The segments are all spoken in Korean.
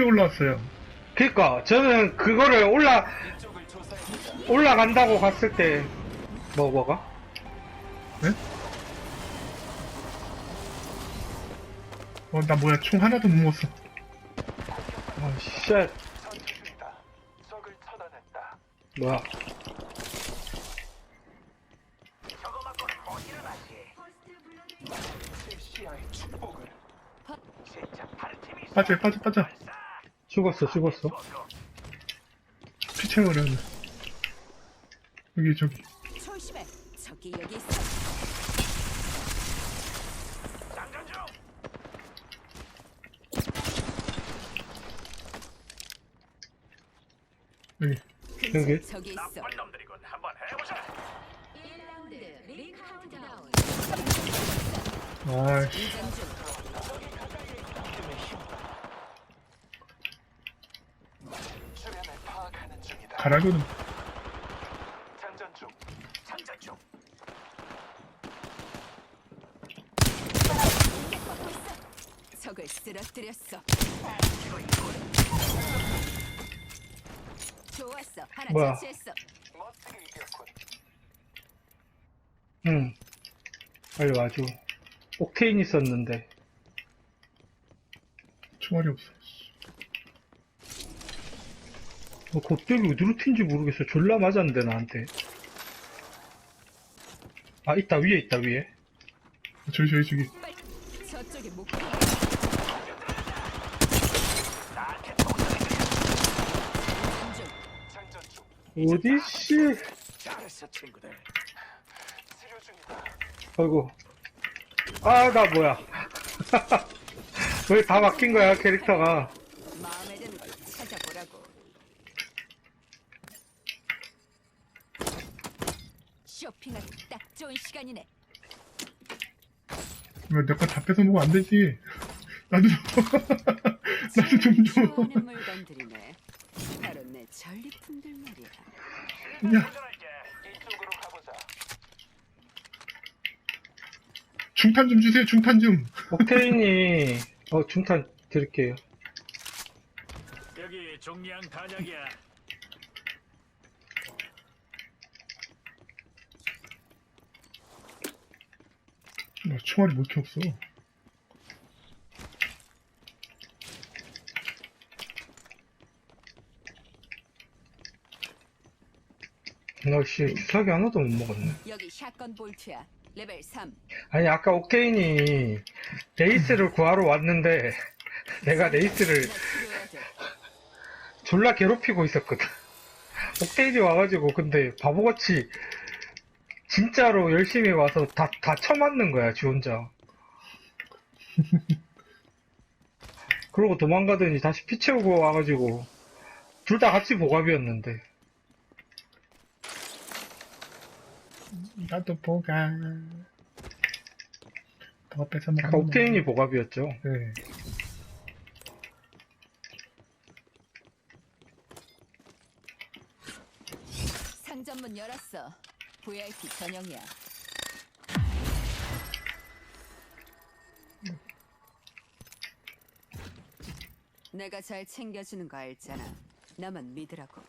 올라왔어요. 그니까 저는 그거를 올라 올라간다고 갔을 때 뭐 뭐가? 네? 어, 나 뭐야, 총 하나도 못 먹었어. 아, 쉣. 뭐야? 빠져, 빠져, 빠져. 죽었어, 죽었어. 피 채워려. 여기, 저기. 조심해. 저기 여기 있어. 여기. 여기? 저기 있어. 나쁜 놈들이군. 한번 해보자. 1라운드 링 카운트다운. 아이씨. 이전 중. 주변을 중이다. 가라고는. 장전 중. 장전 중. 적을 쓰러뜨렸어. 좋았어. 하나 뭐야? 처치했어. 멋지게 이겼군. 응. 빨리 와줘. 옥테인 있었는데. 총알이 없어. 뭐 갑자기 어디로 튄지 모르겠어. 졸라 맞았는데, 나한테. 아, 있다, 위에 있다, 위에. 저기, 저기, 저기. 저쪽에 목표. 나한테 도전해. 이전 중. 장전 중. 어디, 씨. 잘했어, 친구들. 치료 중이다. 아이고. 아, 나 뭐야. 왜 다 바뀐 거야, 캐릭터가. 마음에 드는 걸 찾아보라고. 쇼핑하기 딱 좋은 시간이네. 왜내거 다 뺏어 먹으면 안 되지. 나도, 나도 좀 줘. 물건들이네. 바로 내 전리품들 말이야. 야, 도전할게. 이쪽으로 가보자. 중탄 좀 주세요, 중탄 좀. 옥테인이, 어, 중탄 드릴게요. 여기 종량 단약이야. 나 총알이 뭐 이렇게 없어. 나, 씨, 주사기 하나도 못 먹었네. 여기 샷건 볼트야. 레벨 3. 아니, 아까 옥테인이 레이스를 구하러 왔는데, 내가 레이스를. 졸라 괴롭히고 있었거든. 옥테인이 와가지고, 근데 바보같이, 진짜로 열심히 와서 다, 다 쳐맞는 거야, 지 혼자. 그러고 도망가더니 다시 피 채우고 와가지고, 둘 다 같이 보갑이었는데. 나도 보가. 더 뺏어 먹어. 아까 옥테인이 보갑이었죠. 네. 상점문 열었어. VIP 전용이야. 내가 잘 챙겨주는 거 알잖아. 나만 믿으라고.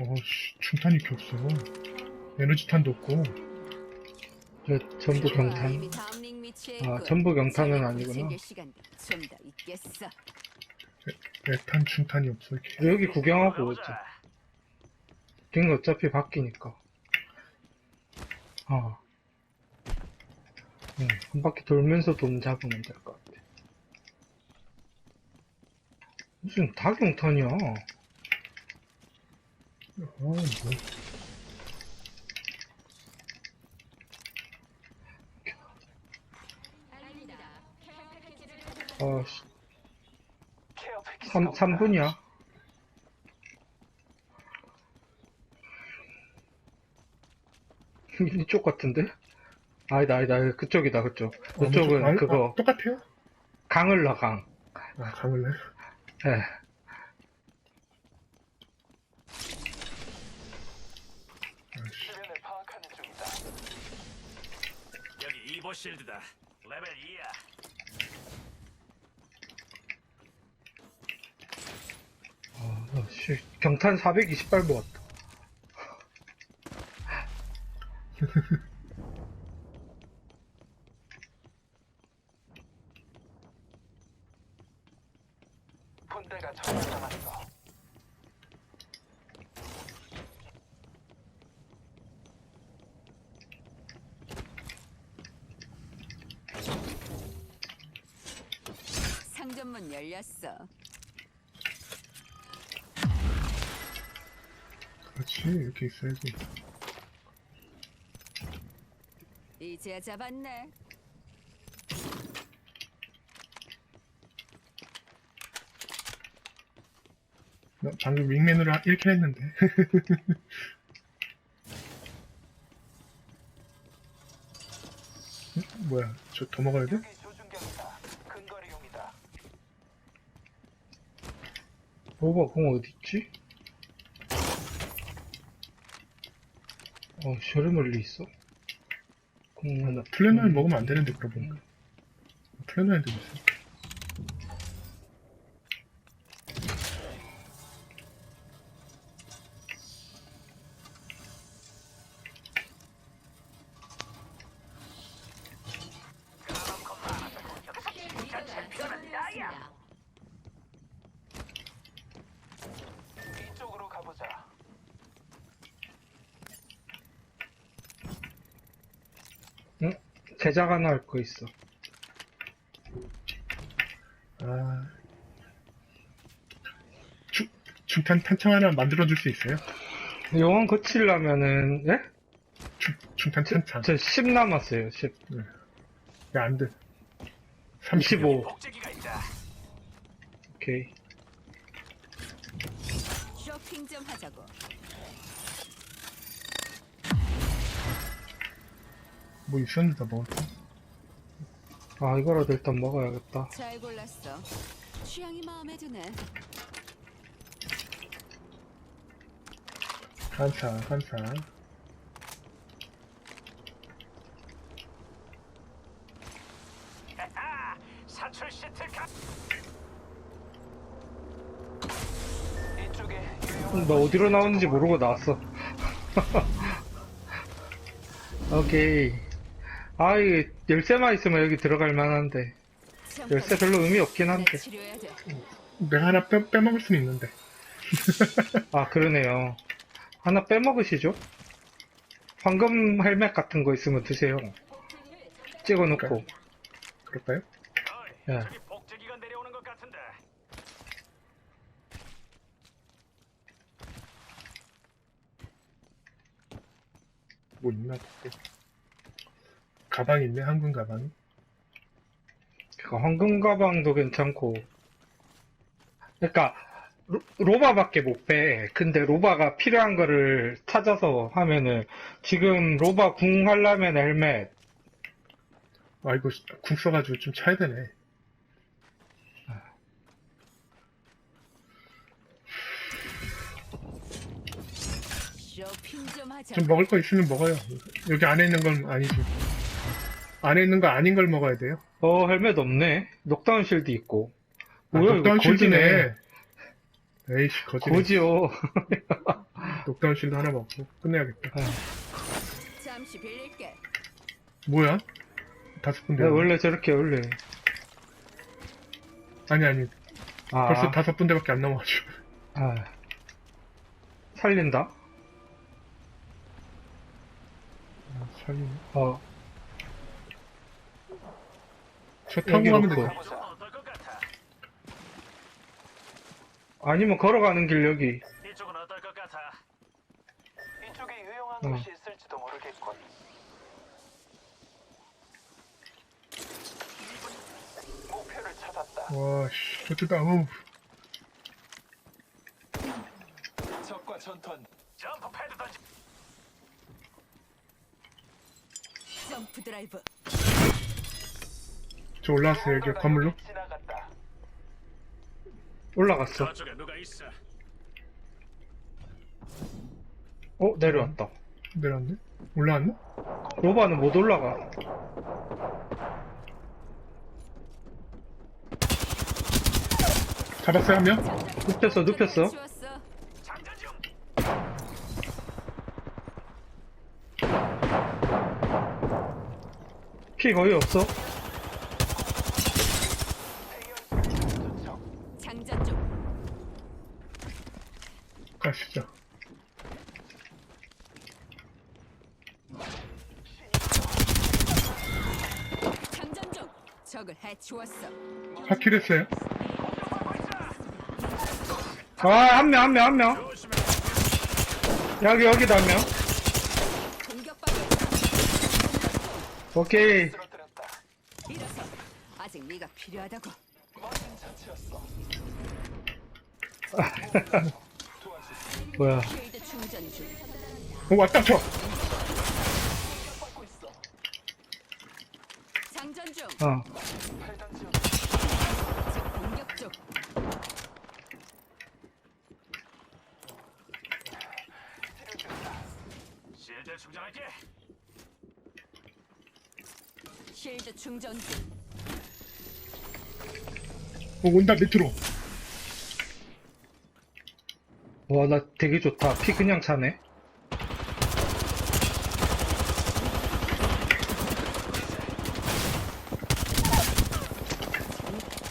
어씨, 중탄이 이렇게 없어. 에너지탄도 없고. 저, 전부 경탄. 위치에 아, 있고. 전부 경탄은 아니구나. 에탄, 중탄이 없어, 이렇게. 여기 구경하고 오자. 링 어차피 바뀌니까. 아. 응, 한 바퀴 돌면서 돈 잡으면 될 것 같아. 무슨 다경탄이야. 아, 뭐. 아, 씨, 케어 패키지. 3, 3분이야. 이 쪽 같은데? 아니다, 아니다, 그쪽이다, 그쪽. 어, 그쪽은 아니, 그거, 아, 똑같아요? 강을 나, 강. 아, 강을래? 예. 주변을 파악하는 중이다. 여기 이버 실드다. 레벨 2야. 아, 어, 씨, 경탄 420발 모았다. 분대가 전혀 남았어. 상점문 열렸어. 그렇지 이렇게 있어야지 이제야 잡았네. 나 방금 윙맨으로 1킬 했는데 응? 뭐야 저 더 먹어야 돼? 여기 조준경이다. 근거리용이다. 로바 공 어딨지? 어, 저리 멀리 있어? 공 하나. 플래너를 먹으면 안 되는데 그러고 보니까. 플래너에도 있어 이쪽으로 가보자. 응? 제작 하나 할 거 있어. 아 주, 중탄 탄창 하나 만들어줄 수 있어요? 영원 거치려면은, 예? 중, 중탄 탄창 저 10 남았어요, 10. 야 안 돼 35 25. 복제기가 있다. 오케이. 쇼핑 좀 하자고. 뭐 있었는데 먹었지 아, 이거라도 일단 먹어야겠다. 잘 골랐어. 취향이 마음에 드네. 사출 시트 가. 이쪽에 유용한 나 어디로 나오는지 모르고 나왔어. 오케이. 아, 이 열쇠만 있으면 여기 들어갈 만한데. 열쇠 별로 의미 없긴 내 한데. 내가 하나 빼, 빼먹을 수는 있는데 아, 그러네요. 하나 빼먹으시죠? 황금 헬멧 같은 거 있으면 드세요. 찍어놓고. 그럴까요? 예. 저기 복제기가 내려오는 것 같은데. 뭐 있나 볼게 가방 있네 한군 가방이 그 황금 가방도 괜찮고. 그러니까 로, 로바밖에 못 빼. 근데 로바가 필요한 거를 찾아서 하면은 지금 로바 궁 하려면 헬멧, 아 이거 국 써가지고 좀 차야 되네. 좀 먹을 거 있으면 먹어요 여기 안에 있는 건 아니지 안에 있는 거 아닌 걸 먹어야 돼요 어, 헬멧 없네. 녹다운 실드 있고. 아, 뭐야, 녹다운 이거 고지네. 실드네 에이씨 거지네 고지요. 녹다운 실드 하나 먹고 끝내야겠다 잠시 빌릴게. 뭐야? 다섯 분데 네, 원래 저렇게 원래. 아니 아니 아, 벌써 다섯 분대밖에 안 남아가지고 아. 살린다? 살리네 어. 가면 놓고. 아니면 걸어가는 길 여기. 이쪽은 어떨 것 같아? 이쪽에 유용한 응. 곳이 있을지도 모르겠군. 목표를 찾았다. 와씨 좋겠다 어우 적과 전투한 점프 패드 던지. 점프 드라이브. 저 올라왔어요 여기 건물로 올라갔어 어? 내려왔다 내려왔네 올라왔네? 로바는 못 올라가 잡았어요 한 명? 눕혔어 눕혔어 장전 중. 피 거의 없어 4킬 했어요. 아, 한 명, 한 명, 한 명. 여기, 여기도 한 명. 오케이. 일어서. 아직 네가 필요하다고. 뭐야. 오, 왔다, 쳐. 어. 온다, 밑으로. 와, 나 되게 좋다. 피 그냥 차네.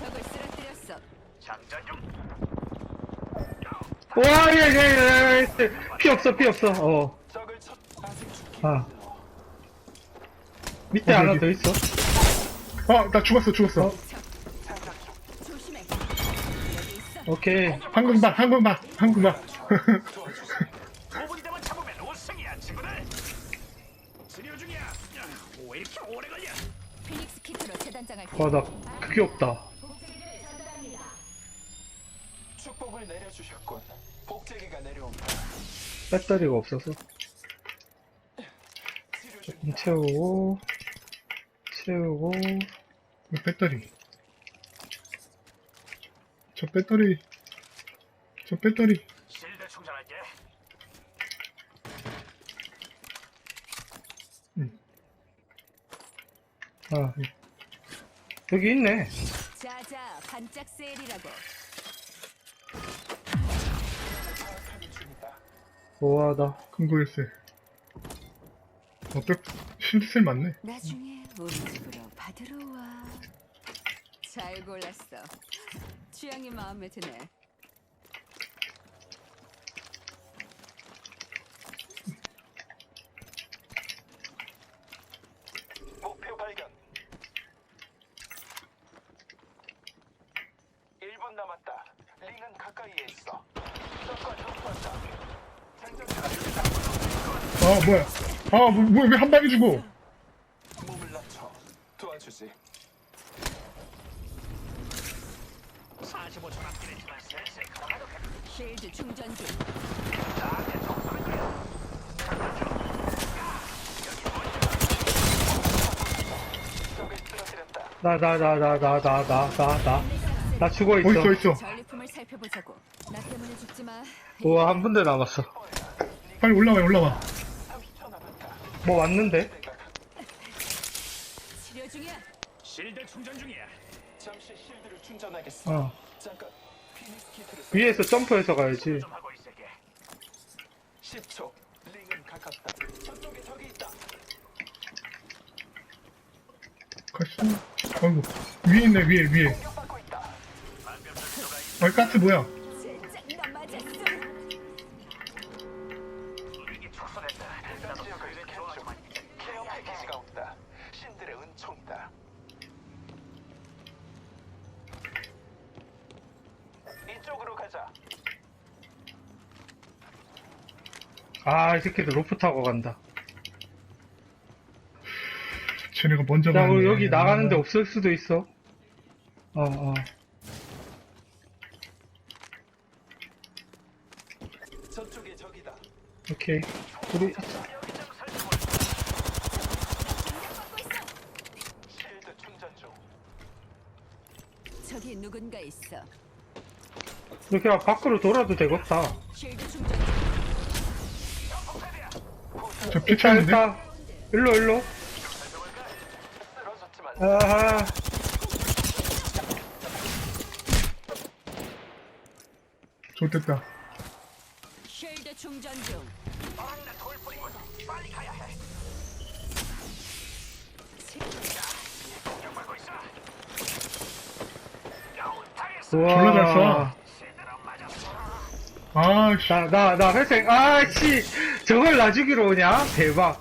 적을 쓰러뜨렸어. 와, 예, 예, 예, 예. 피 없어, 피 없어. 어. 아. 밑에 어, 하나. 더 있어. 아, 나 죽었어, 죽었어. 조 오케이. 항공방 항공방 항공방. 와나 그게 없다. 배터리가 없어서. 조금 채우고 채우고. 배터리. 저 배터리. 저 배터리. 실드 충전할게. 아. 여기 있네. 자자, 반짝 세일이라고. 우와하다. 금고일세. 어때? 실드셀 맞네. 나중에 우리 집으로 받으러 와. 잘 골랐어. 취향이 마음에 드네. 목표 발견. 1분 남았다. 링은 가까이에 있어. 적과 접근한다. 아, 뭐야. 아, 뭐, 뭐, 왜한 방에 죽어? 몸을 낮춰. 도와주지. 45초 남긴 했지만 슬슬 걸어가도 돼. 쉴드 충전 중. 나, 나, 나, 나, 나, 나, 나, 나, 나. 나 죽어 어딨어, 있어. 어딨어. 전리품을 살펴보자고. 나 때문에 죽지 마. 우와, 한 분대 남았어. 빨리 올라와, 올라와. 30초 남았다. 뭐 왔는데? 치료 중이야. 실드 충전 중이야. 잠시 실드를 충전하겠어. 어. 잠깐. 위에서 점프해서 가야지. 좀 하고 있을게. 10초. 링은 가깝다. 저쪽에 적이 있다. 가시. 아이고. 위에 있네, 위에, 위에. 공격받고 있다. 아, 가스 뭐야? 아, 이 새끼들 로프 타고 간다. 쟤네가 먼저 야, 가네. 우리 여기 나가는데 없을 수도 있어. 어, 어. 저쪽에 적이다. 오케이. 우리, 실드 충전 중. 저기 누군가 있어. 이렇게 밖으로 돌아도 되겠다. 쉴드 충전. 저 피피하는데? 일로 일로 아하 좋됐다 쉴드 충전 중. 졸라 잘 쏴. 아, 씨. 나, 나, 나 회생, 아, 씨. 저걸 놔주기로 오냐? 대박.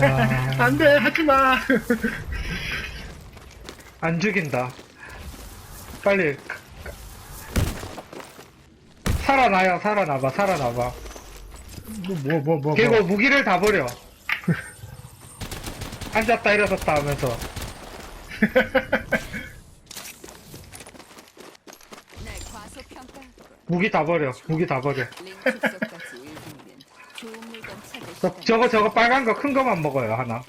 야, 안 돼, 하지 마. 안 죽인다. 빨리. 살아나요, 살아나봐, 살아나봐. 뭐, 뭐, 뭐, 뭐. 그리고 뭐. 무기를 다 버려. 앉았다 일어섰다 하면서. 날 과소평가할 걸. 무기 다 버려, 무기 다 버려. 저. 저거, 저거 빨간 거 큰 거만 먹어요, 하나.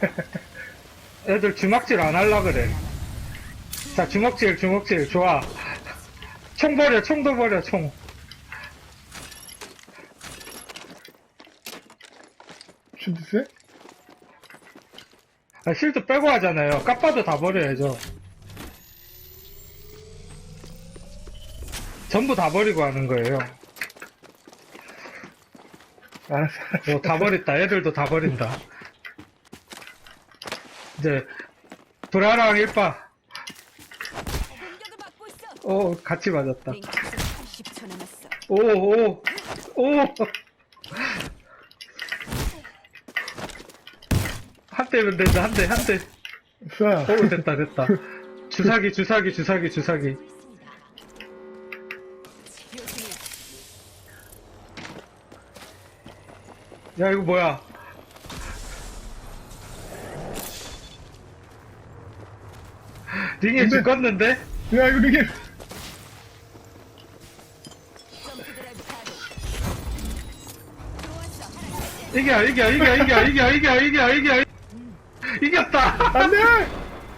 애들 주먹질 안 할라 그래. 자, 주먹질, 주먹질, 좋아. 총 버려, 총도 버려, 총. 슈드세? 아, 실드 빼고 하잖아요. 까빠도 다 버려야죠. 전부 다 버리고 하는 거예요. 알았어. 오, 다 버렸다. 애들도 다 버린다. 이제, 브라랑 일빠. 공격을 받고 있어. 오, 같이 맞았다. 링 축소 80초 남았어. 오, 오, 오! 대면 된다, 한 대, 한 대. 쏴. 오, 됐다, 됐다. 주사기, 주사기, 주사기, 주사기. 야, 이거 뭐야. 링에 근데- 죽었는데? 야, 이거 이게. 점프 드라이브 가동. 좋았어. 하나 더. 이겨, 이겨, 이겨, 이겨, 이겨, 이겨, 이겨, 이겨. 이겼다! 안 돼!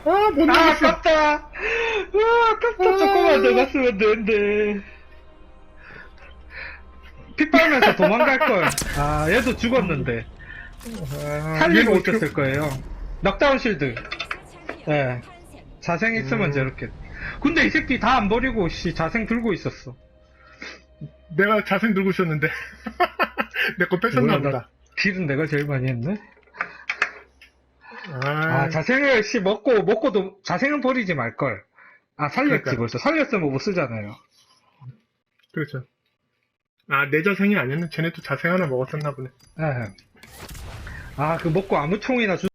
아, 못 아, 나갔어. 아깝다! 아, 아깝다. 조금만 더 갔으면 되는데. 피 빨면서 도망갈걸. 아, 얘도 죽었는데. 아, 살리고 어떻게- 있었을 거예요. 넉다운 실드. 예. 자생 있으면 음. 저렇게. 근데 이 새끼 다 안 버리고, 씨, 자생 들고 있었어. 내가 자생 들고 있었는데. 내 거 뺏었나 뭐야, 나 보다. 딜은 내가 제일 많이 했네? 아, 아, 자생을, 씨, 먹고, 먹고도, 자생은 버리지 말 걸. 아, 살렸지, 그러니까. 벌써. 살렸으면 못 쓰잖아요. 그렇죠. 아, 내 자생이 아니었네. 쟤네 또 자생 하나 먹었었나 보네. 예. 아, 그 먹고 아무 총이나 주